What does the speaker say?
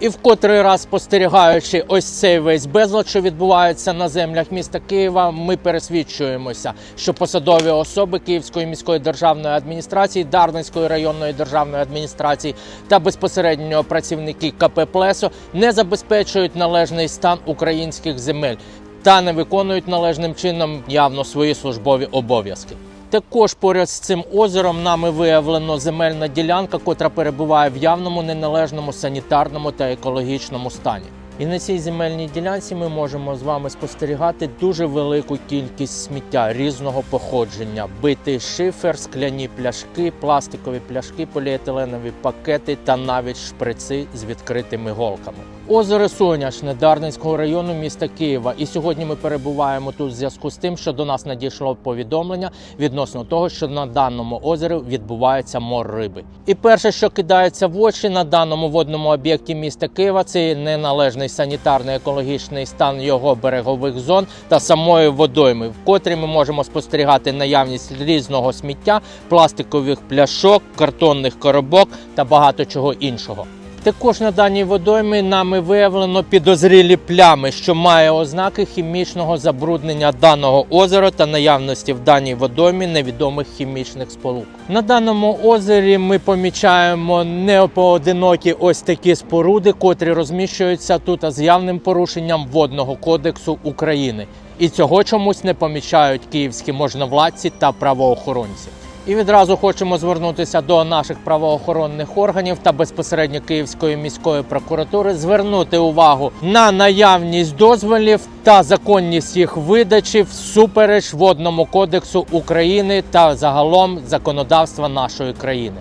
І в котрий раз спостерігаючи ось цей весь безлад, що відбувається на землях міста Києва, ми пересвідчуємося, що посадові особи Київської міської державної адміністрації, Дарницької районної державної адміністрації та безпосередньо працівники КП «Плесо» не забезпечують належний стан українських земель та не виконують належним чином явно свої службові обов'язки. Також поряд з цим озером нами виявлено земельна ділянка, котра перебуває в явному неналежному санітарному та екологічному стані. І на цій земельній ділянці ми можемо з вами спостерігати дуже велику кількість сміття різного походження: битий шифер, скляні пляшки, пластикові пляшки, поліетиленові пакети та навіть шприци з відкритими голками. Озеро Соняшне Дарницького району міста Києва. І сьогодні ми перебуваємо тут в зв'язку з тим, що до нас надійшло повідомлення відносно того, що на даному озері відбувається мор риби. І перше, що кидається в очі на даному водному об'єкті міста Києва, це неналежний санітарний екологічний стан його берегових зон та самої водойми, в котрій ми можемо спостерігати наявність різного сміття, пластикових пляшок, картонних коробок та багато чого іншого. Також на даній водоймі нами виявлено підозрілі плями, що має ознаки хімічного забруднення даного озера та наявності в даній водоймі невідомих хімічних сполук. На даному озері ми помічаємо непоодинокі ось такі споруди, котрі розміщуються тут з явним порушенням водного кодексу України. І цього чомусь не помічають київські можновладці та правоохоронці. І відразу хочемо звернутися до наших правоохоронних органів та безпосередньо Київської міської прокуратури, звернути увагу на наявність дозволів та законність їх видачі всупереч водному кодексу України та загалом законодавства нашої країни.